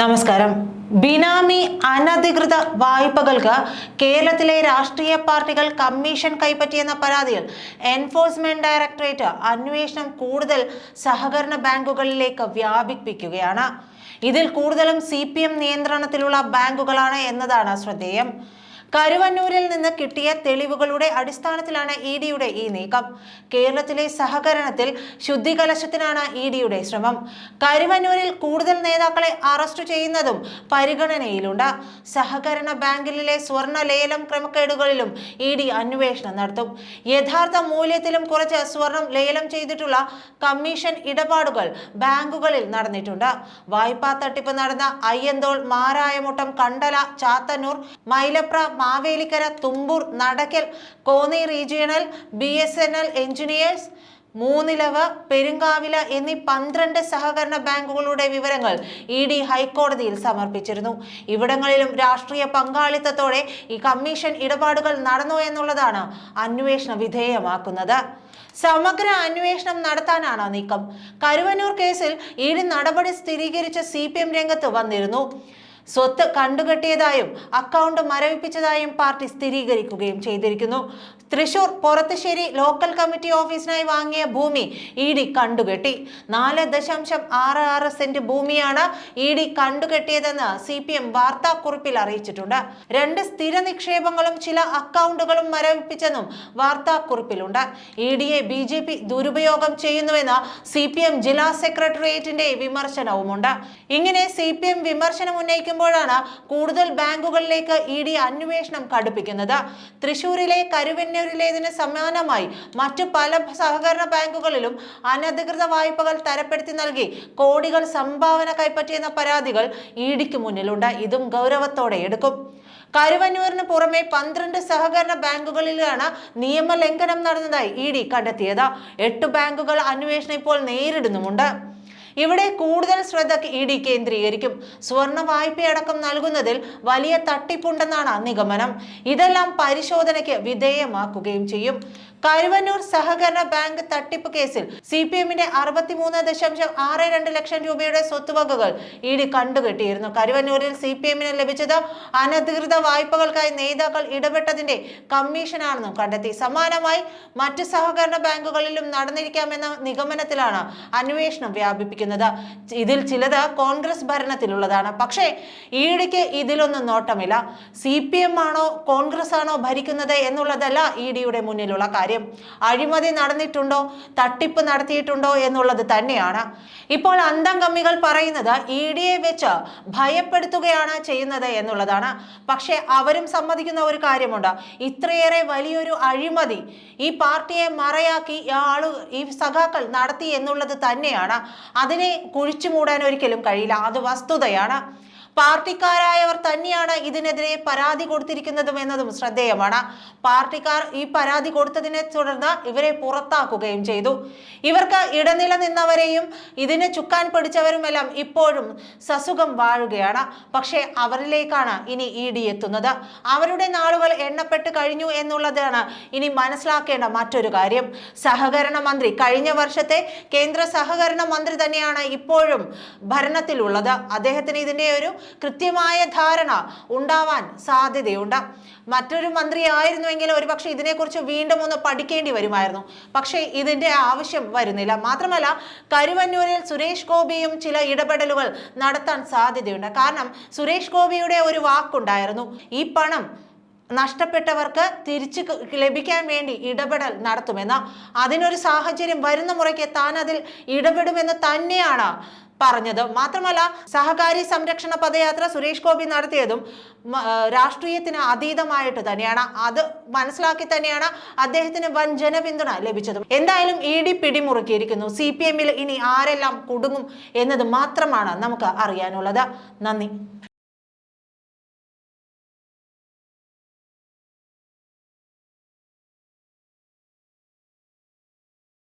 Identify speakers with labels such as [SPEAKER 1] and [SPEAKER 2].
[SPEAKER 1] നമസ്കാരം. ബിനാമി അനധികൃത വായ്പകൾക്ക് കേരളത്തിലെ രാഷ്ട്രീയ പാർട്ടികൾ കമ്മീഷൻ കൈപ്പറ്റിയെന്ന പരാതിയിൽ എൻഫോഴ്സ്മെന്റ് ഡയറക്ടറേറ്റ് അന്വേഷണം കൂടുതൽ സഹകരണ ബാങ്കുകളിലേക്ക് വ്യാപിപ്പിക്കുകയാണ്. ഇതിൽ കൂടുതലും സി നിയന്ത്രണത്തിലുള്ള ബാങ്കുകളാണ് എന്നതാണ് ശ്രദ്ധേയം. കരുവന്നൂരിൽ നിന്ന് കിട്ടിയ തെളിവുകളുടെ അടിസ്ഥാനത്തിലാണ് ഇ ഡിയുടെ ഈ നീക്കം. കേരളത്തിലെ സഹകരണത്തിൽ ശുദ്ധികലശത്തിനാണ് ഇ ഡിയുടെ ശ്രമം. കരുവന്നൂരിൽ കൂടുതൽ നേതാക്കളെ അറസ്റ്റ് ചെയ്യുന്നതും പരിഗണനയിലുണ്ട്. സഹകരണ ബാങ്കിലെ സ്വർണ ലേലം ക്രമക്കേടുകളിലും ഇ ഡി അന്വേഷണം നടത്തും. യഥാർത്ഥ മൂല്യത്തിലും കുറച്ച് സ്വർണം ലേലം ചെയ്തിട്ടുള്ള കമ്മീഷൻ ഇടപാടുകൾ ബാങ്കുകളിൽ നടന്നിട്ടുണ്ട്. വായ്പാ തട്ടിപ്പ് നടന്ന Ayyanthole Marayamuttam Kandala Chathannoor Mylapra Mavelikkara Thumboor Nadakkal Konni regional B S N L engineers Moonnilavu Perunkavila എന്നീ പന്ത്രണ്ട് സഹകരണ ബാങ്കുകളുടെ വിവരങ്ങൾ ഇ ഡി ഹൈക്കോടതിയിൽ സമർപ്പിച്ചിരുന്നു. ഇവിടങ്ങളിലും രാഷ്ട്രീയ പങ്കാളിത്തത്തോടെ ഈ കമ്മീഷൻ ഇടപാടുകൾ നടന്നു എന്നുള്ളതാണ് അന്വേഷണ വിധേയമാക്കുന്നത്. സമഗ്ര അന്വേഷണം നടത്താനാണ് നീക്കം? കരുവന്നൂർ കേസിൽ ഇ ഡി നടപടി സ്ഥിരീകരിച്ച സി പി എം രംഗത്ത് വന്നിരുന്നു. സ്വത്ത് കണ്ടുകെട്ടിയതായും അക്കൗണ്ട് മരവിപ്പിച്ചതായും പാർട്ടി സ്ഥിരീകരിക്കുകയും ചെയ്തിരിക്കുന്നു. തൃശൂർ പൊറത്തുശ്ശേരി ലോക്കൽ കമ്മിറ്റി ഓഫീസിനായി വാങ്ങിയ ഭൂമി ഇ ഡി കണ്ടുകെട്ടി. നാല് ദശാംശം ആറ് ആറ് സെന്റ് ഭൂമിയാണ് ഇ ഡി കണ്ടുകെട്ടിയതെന്ന് സി പി എം വാർത്താക്കുറിപ്പിൽ അറിയിച്ചിട്ടുണ്ട്. രണ്ട് സ്ഥിര നിക്ഷേപങ്ങളും ചില അക്കൗണ്ടുകളും മരവിപ്പിച്ചെന്നും വാർത്താക്കുറിപ്പിലുണ്ട്. ഇ ഡിയെ ബി ജെ പി ദുരുപയോഗം ചെയ്യുന്നുവെന്ന് സി പി എം ജില്ലാ സെക്രട്ടേറിയറ്റിന്റെ വിമർശനവുമുണ്ട്. ഇങ്ങനെ സി പി എം വിമർശനം ഉന്നയിക്കുമ്പോഴാണ് കൂടുതൽ ബാങ്കുകളിലേക്ക് ഇ ഡി അന്വേഷണം കടുപ്പിക്കുന്നത്. തൃശൂരിലെ കരുവന്നൂരിലേതിന് സമാനമായി മറ്റു പല സഹകരണ ബാങ്കുകളിലും അനധികൃത വായ്പകൾ തരപ്പെടുത്തി നൽകി കോടികൾ സംഭാവന കൈപ്പറ്റിയെന്ന പരാതികൾ ഇ ഡിക്ക് മുന്നിലുണ്ട്. ഇതും ഗൗരവത്തോടെ എടുക്കും. കരുവന്നൂരിന് പുറമെ പന്ത്രണ്ട് സഹകരണ ബാങ്കുകളിലാണ് നിയമലംഘനം നടന്നതായി ഇ ഡി കണ്ടെത്തിയത്. എട്ട് ബാങ്കുകൾ അന്വേഷണം ഇപ്പോൾ നേരിടുന്നുമുണ്ട്. ഇവിടെ കൂടുതൽ ശ്രദ്ധ ഇ ഡി കേന്ദ്രീകരിക്കും. സ്വർണ വായ്പയടക്കം നൽകുന്നതിൽ വലിയ തട്ടിപ്പുണ്ടെന്നാണ് നിഗമനം. ഇതെല്ലാം പരിശോധനയ്ക്ക് വിധേയമാക്കുകയും ചെയ്യും. കരുവന്നൂർ സഹകരണ ബാങ്ക് തട്ടിപ്പ് കേസിൽ സി പി എമ്മിന്റെ അറുപത്തിമൂന്ന് ദശാംശം ആറ് രണ്ട് ലക്ഷം രൂപയുടെ സ്വത്തുവകകൾ ഇ ഡി കണ്ടുകെട്ടിയിരുന്നു. കരുവന്നൂരിൽ സി പി എമ്മിന് ലഭിച്ചത് അനധികൃത വായ്പകൾക്കായി നേതാക്കൾ ഇടപെട്ടതിന്റെ കമ്മീഷനാണെന്നും കണ്ടെത്തി. സമാനമായി മറ്റ് സഹകരണ ബാങ്കുകളിലും നടന്നിരിക്കാമെന്ന നിഗമനത്തിലാണ് അന്വേഷണം വ്യാപിപ്പിക്കുന്നത്. ഇതിൽ ചിലത് കോൺഗ്രസ് ഭരണത്തിലുള്ളതാണ്. പക്ഷേ ഇഡിക്ക് ഇതിലൊന്നും നോട്ടമില്ല. സി പി എം ആണോ കോൺഗ്രസ് ആണോ ഭരിക്കുന്നത് എന്നുള്ളതല്ല ഇ ഡിയുടെ മുന്നിലുള്ള കാര്യം. അഴിമതി നടന്നിട്ടുണ്ടോ? തട്ടിപ്പ് നടത്തിയിട്ടുണ്ടോ എന്നുള്ളത് തന്നെയാണ്. ഇപ്പോൾ അന്തം കമ്മികൾ പറയുന്നത് ഇ ഡിയെ വെച്ച് ഭയപ്പെടുത്തുകയാണ് ചെയ്യുന്നത് എന്നുള്ളതാണ്. പക്ഷേ അവരും സമ്മതിക്കുന്ന ഒരു കാര്യമുണ്ട്. ഇത്രയേറെ വലിയൊരു അഴിമതി ഈ പാർട്ടിയെ മറയാക്കി ആളു ഈ സഖാക്കൾ നടത്തി എന്നുള്ളത് തന്നെയാണ്. അതിനെ കുഴിച്ചു മൂടാൻ ഒരിക്കലും കഴിയില്ല. അത് വസ്തുതയാണ്. പാർട്ടിക്കാരായവർ തന്നെയാണ് ഇതിനെതിരെ പരാതി കൊടുത്തിരിക്കുന്നതും എന്നതും ശ്രദ്ധേയമാണ്. പാർട്ടിക്കാർ ഈ പരാതി കൊടുത്തതിനെ തുടർന്ന് ഇവരെ പുറത്താക്കുകയും ചെയ്തു. ഇവർക്ക് ഇടനില നിന്നവരെയും ഇതിന് ചുക്കാൻ പിടിച്ചവരുമെല്ലാം ഇപ്പോഴും സസുഖം വാഴുകയാണ്. പക്ഷേ അവരിലേക്കാണ് ഇനി ഇ ഡി എത്തുന്നത്. അവരുടെ നാളുകൾ എണ്ണപ്പെട്ട് കഴിഞ്ഞു എന്നുള്ളതാണ് ഇനി മനസ്സിലാക്കേണ്ട മറ്റൊരു കാര്യം. സഹകരണ മന്ത്രി കഴിഞ്ഞ വർഷത്തെ കേന്ദ്ര സഹകരണ മന്ത്രി തന്നെയാണ് ഇപ്പോഴും ഭരണത്തിലുള്ളത്. അദ്ദേഹത്തിന് ഇതിന്റെ ഒരു കൃത്യമായ ധാരണ ഉണ്ടാവാൻ സാധ്യതയുണ്ട്. മറ്റൊരു മന്ത്രി ആയിരുന്നുവെങ്കിൽ ഒരുപക്ഷെ ഇതിനെക്കുറിച്ച് വീണ്ടും ഒന്ന് പഠിക്കേണ്ടി വരുമായിരുന്നു. പക്ഷേ ഇതിന്റെ ആവശ്യം വരുന്നില്ല. മാത്രമല്ല കരുവന്നൂരിൽ സുരേഷ് ഗോപിയും ചില ഇടപെടലുകൾ നടത്താൻ സാധ്യതയുണ്ട്. കാരണം സുരേഷ് ഗോപിയുടെ ഒരു വാക്കുണ്ടായിരുന്നു. ഈ പണം നഷ്ടപ്പെട്ടവർക്ക് തിരിച്ചു ലഭിക്കാൻ വേണ്ടി ഇടപെടൽ നടത്തുമെന്ന് അതിനൊരു സാഹചര്യം വരുന്ന മുറയ്ക്ക് താൻ അതിൽ ഇടപെടുമെന്ന് തന്നെയാണ് പറഞ്ഞത്. മാത്രമല്ല സഹകാരി സംരക്ഷണ പദയാത്ര സുരേഷ് ഗോപി നടത്തിയതും രാഷ്ട്രീയത്തിന് അതീതമായിട്ട് തന്നെയാണ്. അത് മനസ്സിലാക്കി തന്നെയാണ് അദ്ദേഹത്തിന് വൻ ജനപിന്തുണ ലഭിച്ചതും. എന്തായാലും ഇ ഡി പിടിമുറുക്കിയിരിക്കുന്നു. സി പി എമ്മിൽ ഇനി ആരെല്ലാം കുടുങ്ങും എന്നത് മാത്രമാണ് നമുക്ക് അറിയാനുള്ളത്. നന്ദി.